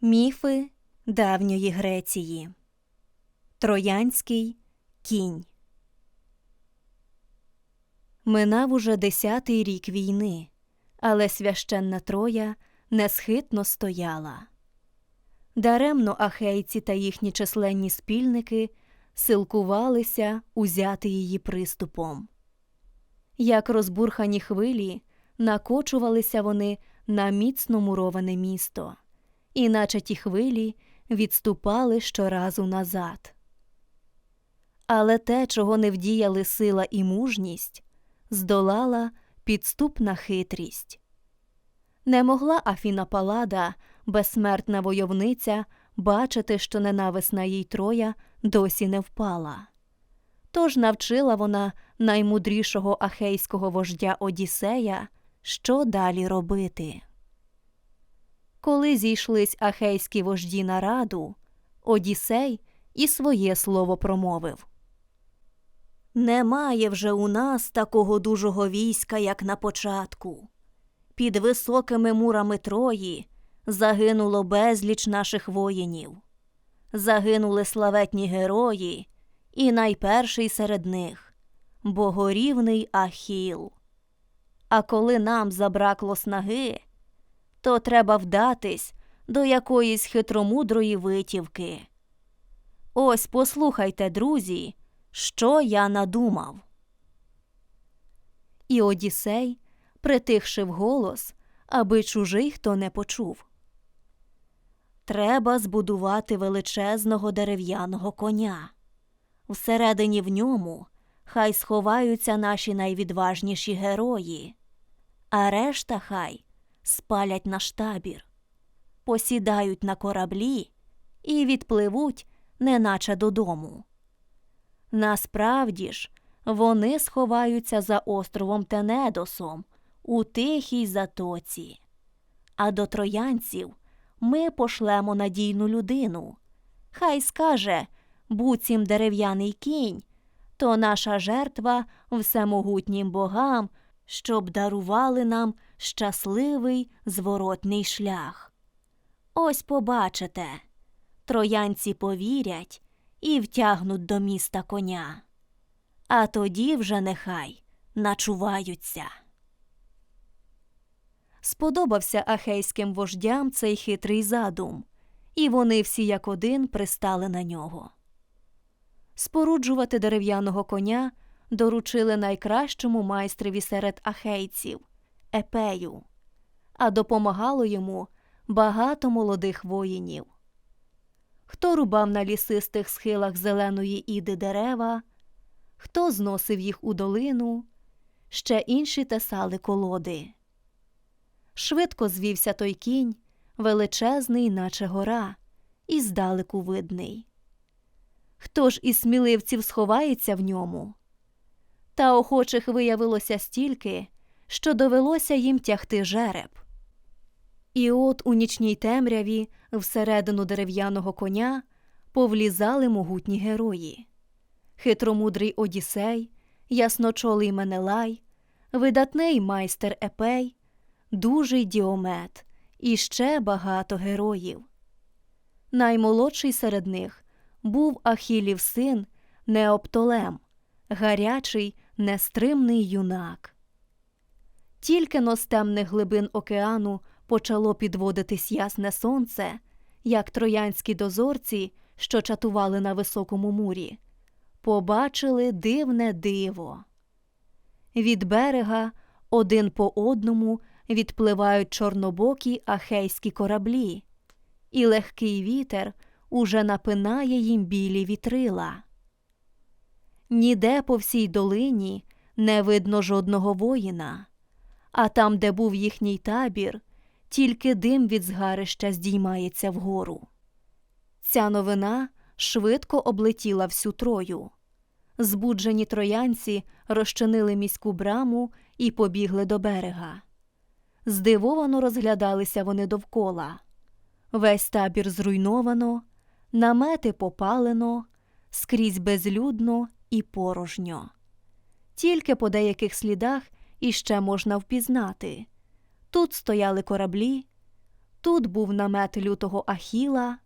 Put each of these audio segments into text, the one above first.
Міфи давньої Греції. Троянський кінь. Минав уже десятий рік війни, але священна Троя несхитно стояла. Даремно ахейці та їхні численні спільники силкувалися узяти її приступом. Як розбурхані хвилі, накочувалися вони на міцно муроване місто, іначе ті хвилі відступали щоразу назад. Але те, чого не вдіяли сила і мужність, здолала підступна хитрість. Не могла Афіна Палада, безсмертна войовниця, бачити, що ненависна їй троя досі не впала. Тож навчила вона наймудрішого ахейського вождя Одіссея, що далі робити. Коли зійшлись ахейські вожді на раду, Одіссей і своє слово промовив Немає вже у нас такого дужого війська, як на початку. Під високими мурами Трої загинуло безліч наших воїнів. Загинули славетні герої, і найперший серед них богорівний Ахіл. А коли нам забракло снаги, то треба вдатись до якоїсь хитромудрої витівки. Ось послухайте, друзі, що я надумав. І Одіссей притихши голос, аби чужий хто не почув. Треба збудувати величезного дерев'яного коня. Всередині в ньому хай сховаються наші найвідважніші герої, а решта хай спалять наш табір, посідають на кораблі і відпливуть, неначе додому. Насправді ж, вони сховаються за островом Тенедосом у тихій затоці. А до троянців ми пошлемо надійну людину. Хай скаже буцім дерев'яний кінь, то наша жертва всемогутнім богам, щоб дарували нам щасливий зворотний шлях. Ось побачите, троянці повірять і втягнуть до міста коня. А тоді вже нехай начуваються. Сподобався ахейським вождям цей хитрий задум, і вони всі як один пристали на нього. Споруджувати дерев'яного коня доручили найкращому майстрові серед ахейців епею, а допомагало йому багато молодих воїнів. Хто рубав на лісистих схилах зеленої іди дерева, хто зносив їх у долину, ще інші тесали колоди. Швидко звівся той кінь, величезний, наче гора, і здалеку видний. Хто ж із сміливців сховається в ньому? Та охочих виявилося стільки, що довелося їм тягти жереб. І от у нічній темряві всередину дерев'яного коня повлізали могутні герої хитромудрий Одіссей, ясночолий Менелай, видатний майстер Епей, дужий діомет і ще багато героїв. Наймолодший серед них був Ахілів син Неоптолем, гарячий, нестримний юнак. Тільки но з темних глибин океану почало підводитись ясне сонце, як троянські дозорці, що чатували на високому мурі, побачили дивне диво. Від берега один по одному відпливають чорнобокі ахейські кораблі, і легкий вітер уже напинає їм білі вітрила. Ніде по всій долині не видно жодного воїна, а там, де був їхній табір, тільки дим від згарища здіймається вгору. Ця новина швидко облетіла всю трою. Збуджені троянці розчинили міську браму і побігли до берега. Здивовано розглядалися вони довкола. Весь табір зруйновано, намети попалено, скрізь безлюдно і порожньо. Тільки по деяких слідах іще можна впізнати тут стояли кораблі, Тут був намет лютого Ахіла,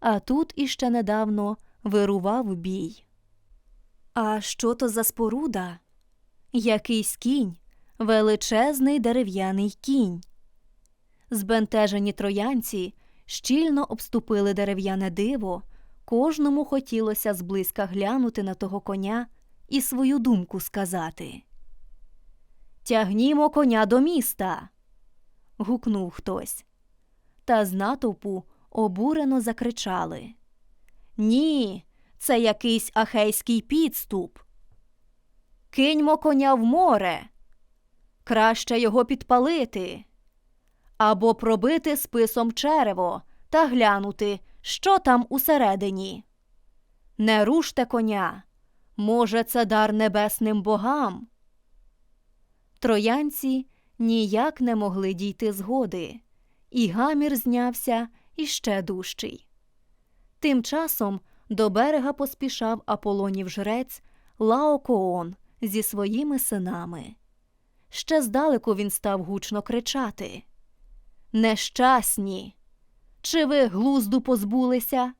а тут іще недавно вирував бій. А що то за споруда? Якийсь кінь, величезний дерев'яний кінь. Збентежені троянці щільно обступили дерев'яне диво, кожному хотілося зблизька глянути на того коня і свою думку сказати. Тягнімо коня до міста. гукнув хтось. Та з натовпу обурено закричали. Ні, це якийсь ахейський підступ. Киньмо коня в море. Краще його підпалити. Або пробити списом черево та глянути, що там усередині. Не руште коня. Може, це дар небесним богам. Троянці ніяк не могли дійти згоди, і гамір знявся іще дужчий. Тим часом до берега поспішав Аполонів жрець Лаокоон зі своїми синами. Ще здалеку він став гучно кричати Нещасні! Чи ви глузду позбулися?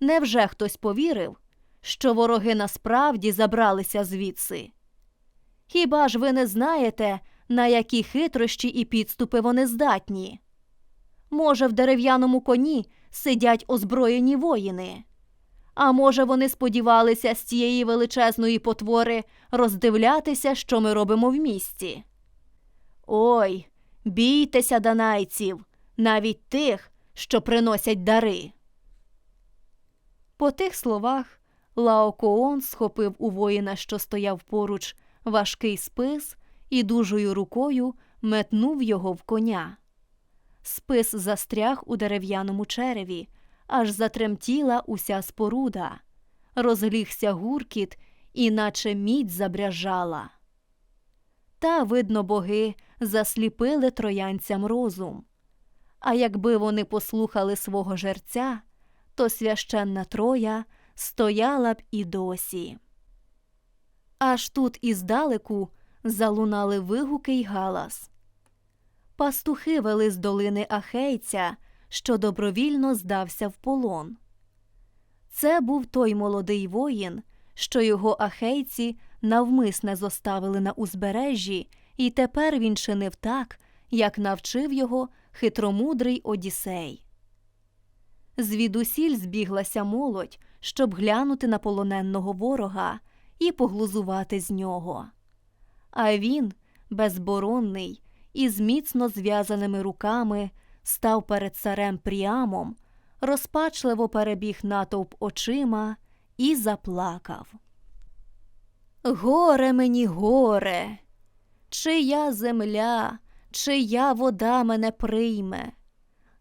Невже хтось повірив, що вороги насправді забралися звідси? Хіба ж ви не знаєте, на які хитрощі і підступи вони здатні? Може, в дерев'яному коні сидять озброєні воїни? А може, вони сподівалися з цієї величезної потвори роздивлятися, що ми робимо в місті? Ой, бійтеся, данайців, навіть тих, що приносять дари. По тих словах Лаокоон схопив у воїна, що стояв поруч, важкий спис і дужою рукою метнув його в коня. Спис застряг у дерев'яному череві, аж затремтіла уся споруда, розлігся гуркіт, іначе мідь забряжала. Та, видно, боги засліпили троянцям розум. А якби вони послухали свого жерця, то священна троя стояла б і досі. Аж тут іздалеку залунали вигуки й галас. Пастухи вели з долини Ахейця, що добровільно здався в полон. Це був той молодий воїн, що його ахейці навмисне зоставили на узбережжі, і тепер він чинив так, як навчив його хитромудрий Одіссей. Звідусіль збіглася молодь, щоб глянути на полоненного ворога і поглузувати з нього. А він, безборонний, із міцно зв'язаними руками, став перед царем Пріамом, розпачливо перебіг натовп очима і заплакав. Горе мені, горе, чия земля, чия вода мене прийме.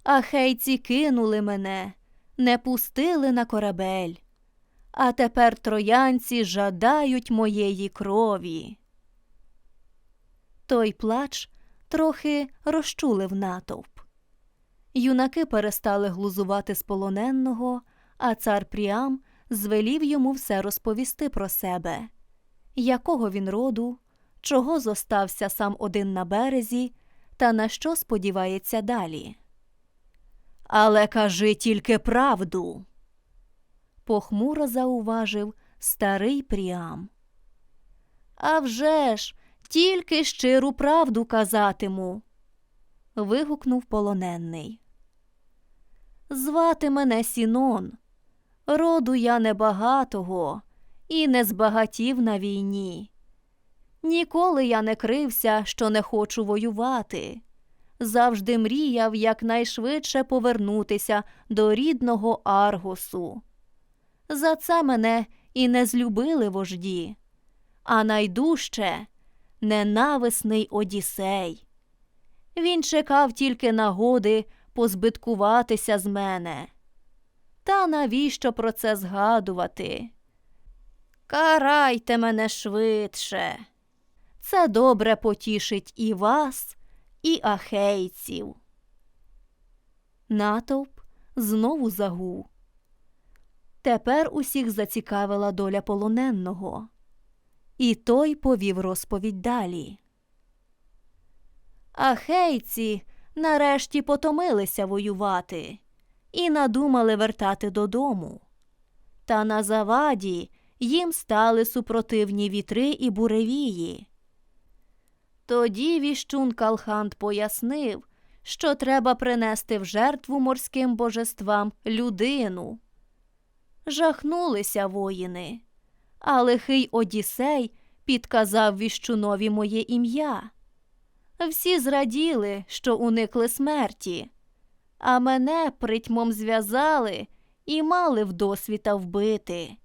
Ахейці кинули мене, не пустили на корабель, а тепер троянці жадають моєї крові. Той плач трохи розчулив натовп. Юнаки перестали глузувати з полоненного, а цар Пріам звелів йому все розповісти про себе, якого він роду, чого зостався сам один на березі, та на що сподівається далі. Але кажи тільки правду, похмуро зауважив старий Пріам. «А вже ж, тільки щиру правду казатиму. вигукнув полоненний. Звати мене Сінон. Роду я небагатого і не збагатів на війні. Ніколи я не крився, що не хочу воювати. Завжди мріяв якнайшвидше повернутися до рідного Аргосу. За це мене і не злюбили вожді, а найдужче ненависний Одіссей. Він чекав тільки нагоди позбиткуватися з мене. Та навіщо про це згадувати? Карайте мене швидше. Це добре потішить і вас, і ахейців. Натовп знову загув. Тепер усіх зацікавила доля полоненного, і той повів розповідь далі. Ахейці нарешті потомилися воювати і надумали вертати додому. Та на заваді їм стали супротивні вітри і буревії. Тоді віщун Калхант пояснив, що треба принести в жертву морським божествам людину. Жахнулися воїни, а лихий Одіссей підказав віщунові моє ім'я. Всі зраділи, що уникли смерті, а мене притьмом зв'язали і мали вдосвіта вбити.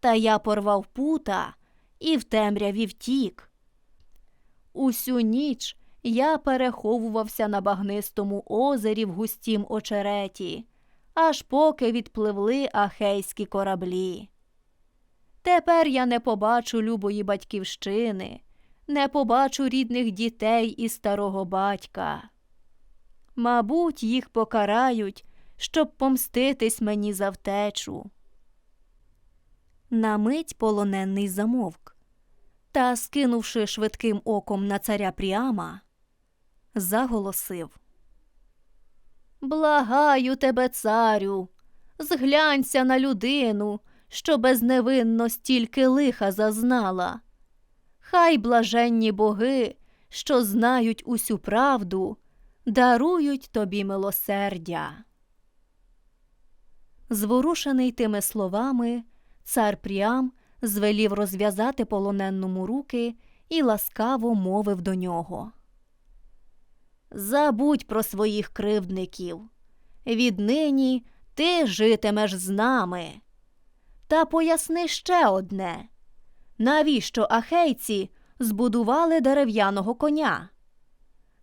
Та я порвав пута і в темряві втік. Усю ніч я переховувався на багнистому озері в густім очереті, аж поки відпливли ахейські кораблі. Тепер я не побачу любої батьківщини, не побачу рідних дітей і старого батька. Мабуть, їх покарають, щоб помститись мені за втечу. На мить полоненний замовк та, скинувши швидким оком на царя Пріама, заголосив Благаю тебе, царю, зглянься на людину, що безневинно стільки лиха зазнала. Хай блаженні боги, що знають усю правду, дарують тобі милосердя. Зворушений тими словами, цар Пріам звелів розв'язати полоненному руки і ласкаво мовив до нього. Забудь про своїх кривдників. Віднині ти житимеш з нами. Та поясни ще одне навіщо ахейці збудували дерев'яного коня?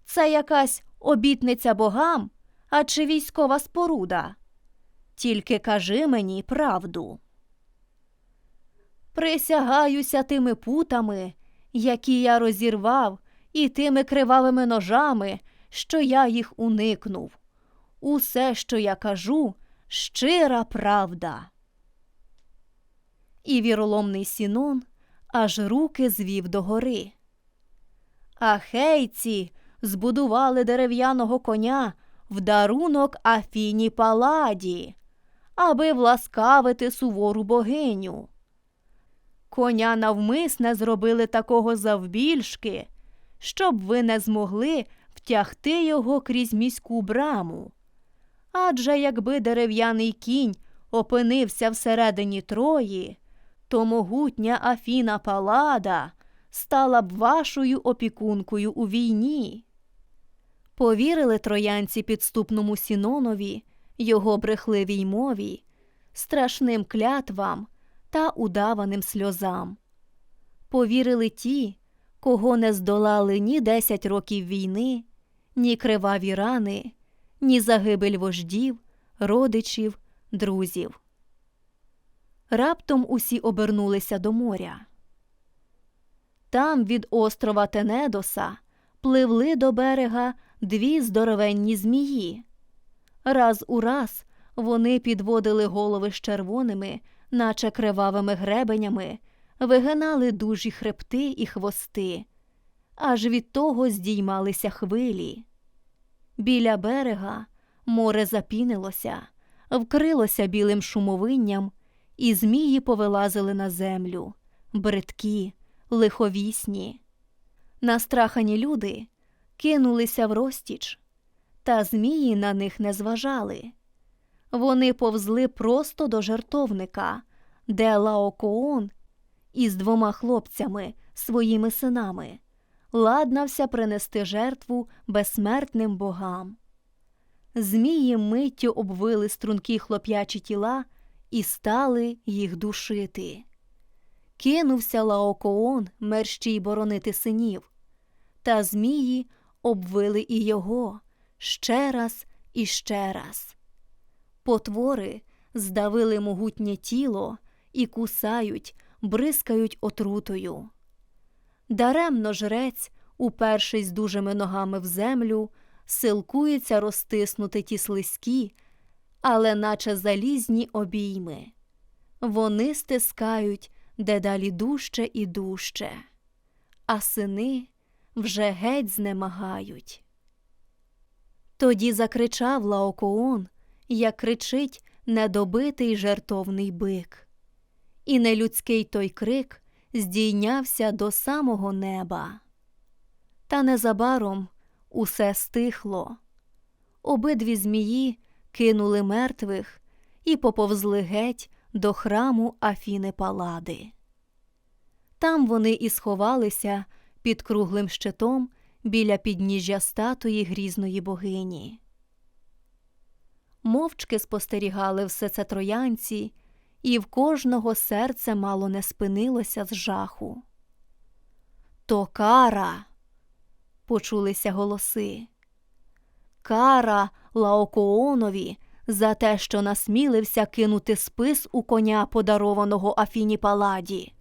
Це якась обітниця богам, а чи військова споруда? Тільки кажи мені правду. Присягаюся тими путами, які я розірвав, і тими кривавими ножами, що я їх уникнув. Усе, що я кажу, щира правда. І віроломний Сінон аж руки звів догори. Ахейці збудували дерев'яного коня в дарунок Афіні Паладі, аби власкавити сувору богиню. Коня навмисне зробили такого завбільшки, щоб ви не змогли втягти його крізь міську браму. Адже якби дерев'яний кінь опинився всередині Трої, то могутня Афіна Палада стала б вашою опікункою у війні. Повірили троянці підступному Сінонові, його брехливій мові, страшним клятвам та удаваним сльозам. Повірили ті, кого не здолали ні десять років війни, ні криваві рани, ні загибель вождів, родичів, друзів. Раптом усі обернулися до моря. Там від острова Тенедоса пливли до берега дві здоровенні змії. Раз у раз вони підводили голови з червоними, наче кривавими гребенями, вигинали дужі хребти і хвости, аж від того здіймалися хвилі. Біля берега море запінилося, вкрилося білим шумовинням, і змії повилазили на землю, бридкі, лиховісні. Настрахані люди кинулися в розтіч, та змії на них не зважали. Вони повзли просто до жертовника, де Лаокоон із двома хлопцями, своїми синами, ладнався принести жертву безсмертним богам. Змії миттю обвили стрункі хлоп'ячі тіла і стали їх душити. Кинувся Лаокоон мерщій боронити синів, та змії обвили і його ще раз і ще раз. Потвори здавили могутнє тіло і кусають, бризкають отрутою. Даремно жрець, упершись дужими ногами в землю, силкується розтиснути ті слизькі, але наче залізні обійми. Вони стискають дедалі дужче і дужче, а сини вже геть знемагають. Тоді закричав Лаокоон, як кричить недобитий жертовний бик. І нелюдський той крик здійнявся до самого неба. Та незабаром усе стихло. Обидві змії кинули мертвих і поповзли геть до храму Афіни Палади. Там вони і сховалися під круглим щитом біля підніжжя статуї грізної богині. Мовчки спостерігали все це троянці, і в кожного серце мало не спинилося з жаху. То кара, почулися голоси. Кара Лаокоонові за те, що насмілився кинути спис у коня, подарованого Афіні Паладі.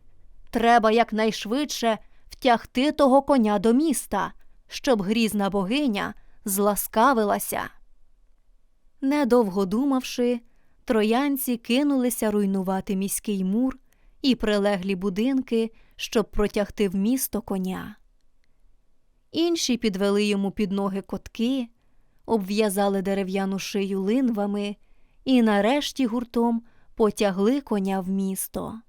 Треба якнайшвидше втягти того коня до міста, щоб грізна богиня зласкавилася. Недовго думавши, троянці кинулися руйнувати міський мур і прилеглі будинки, щоб протягти в місто коня. Інші підвели йому під ноги котки, обв'язали дерев'яну шию линвами і нарешті гуртом потягли коня в місто.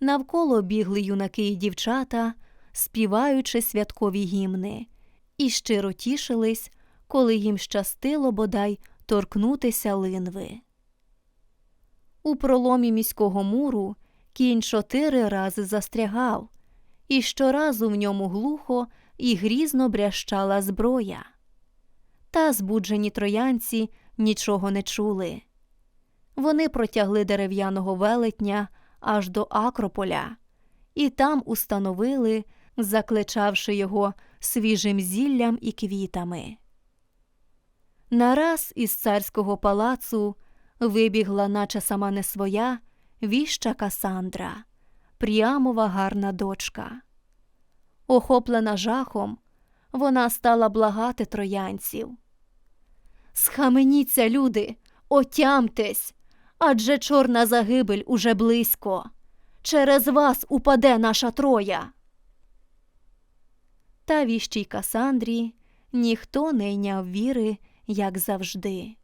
Навколо бігли юнаки і дівчата, співаючи святкові гімни, і щиро тішились, коли їм щастило бодай торкнутися линви. У проломі міського муру кінь чотири рази застрягав, і щоразу в ньому глухо і грізно брящала зброя. Та збуджені троянці нічого не чули. Вони протягли дерев'яного велетня аж до Акрополя, і там установили, закличавши його свіжим зіллям і квітами. Нараз із царського палацу вибігла, наче сама не своя, віща Касандра, прямова гарна дочка. Охоплена жахом, вона стала благати троянців. Схаменіться, люди, отямтесь, адже чорна загибель уже близько. Через вас упаде наша троя. Та віщій Касандрі ніхто не йняв віри, як завжди.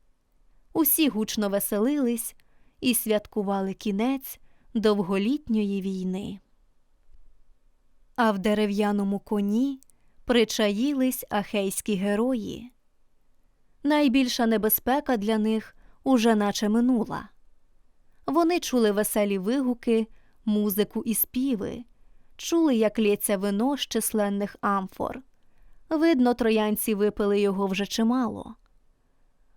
Усі гучно веселились і святкували кінець довголітньої війни. А в дерев'яному коні причаїлись ахейські герої. Найбільша небезпека для них уже наче минула. Вони чули веселі вигуки, музику і співи, чули, як лється вино з численних амфор. Видно, троянці випили його вже чимало.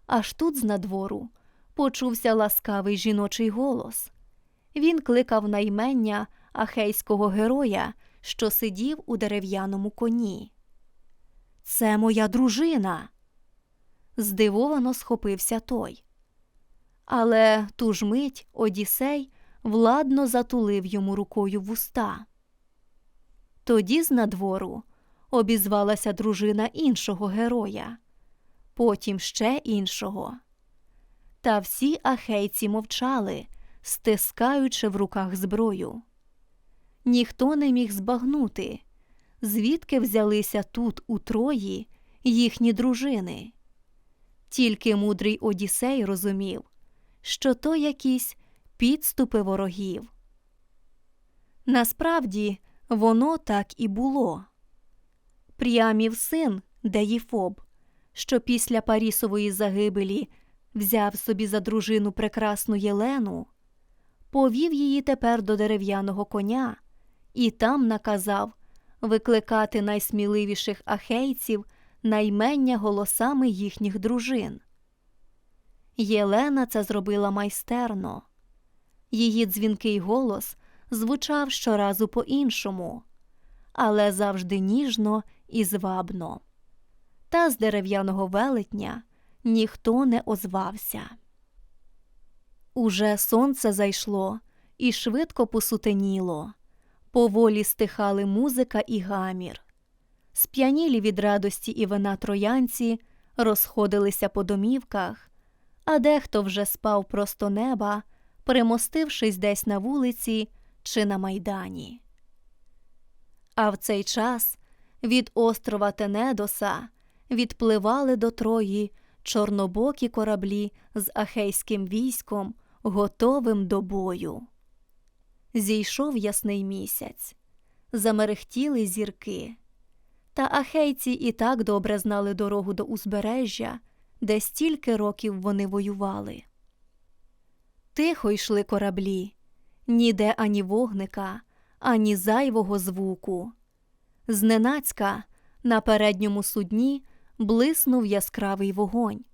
Аж тут з надвору почувся ласкавий жіночий голос. Він кликав на ймення ахейського героя, що сидів у дерев'яному коні. Це моя дружина. Здивовано схопився той. Але ту ж мить Одіссей владно затулив йому рукою вуста. Тоді з надвору обізвалася дружина іншого героя, потім ще іншого. Та всі ахейці мовчали, стискаючи в руках зброю. Ніхто не міг збагнути, звідки взялися тут у Трої їхні дружини. Тільки мудрий Одіссей розумів, що то якісь підступи ворогів. Насправді воно так і було. Прямів син Деїфоб, що після Парісової загибелі взяв собі за дружину прекрасну Єлену, повів її тепер до дерев'яного коня і там наказав викликати найсміливіших ахейців наймення голосами їхніх дружин. Єлена це зробила майстерно. Її дзвінкий голос звучав щоразу по іншому, але завжди ніжно і звабно. Та з дерев'яного велетня ніхто не озвався. Уже сонце зайшло і швидко посутеніло, поволі стихали музика і гамір. Сп'янілі від радості і вина троянці розходилися по домівках, а дехто вже спав просто неба, примостившись десь на вулиці чи на майдані. А в цей час від острова Тенедоса відпливали до Трої чорнобокі кораблі з ахейським військом, готовим до бою. Зійшов ясний місяць, замерехтіли зірки. Та ахейці і так добре знали дорогу до узбережжя, де стільки років вони воювали. Тихо йшли кораблі, ніде ані вогника, ані зайвого звуку. Зненацька на передньому судні блиснув яскравий вогонь.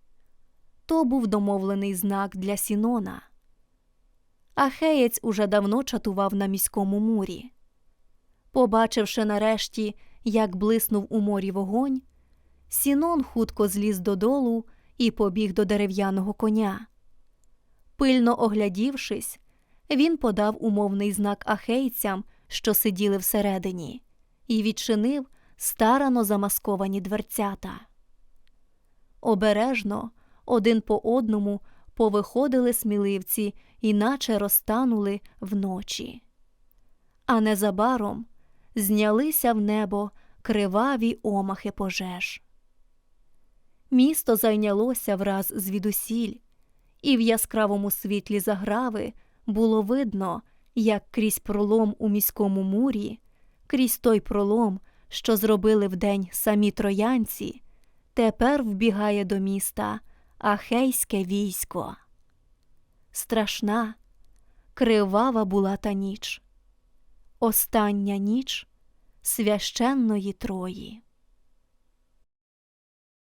То був домовлений знак для Сінона. Ахеєць уже давно чатував на міському мурі. Побачивши нарешті, як блиснув у морі вогонь, Сінон хутко зліз додолу і побіг до дерев'яного коня. Пильно оглядівшись, він подав умовний знак ахейцям, що сиділи всередині, і відчинив старано замасковані дверцята. Обережно, один по одному, повиходили сміливці, іначе розтанули вночі. А незабаром знялися в небо криваві омахи пожеж. Місто зайнялося враз звідусіль, і в яскравому світлі заграви було видно, як крізь пролом у міському мурі, крізь той пролом, що зробили вдень самі троянці, тепер вбігає до міста Ахейське військо. Страшна, кривава була та ніч, остання ніч священної Трої.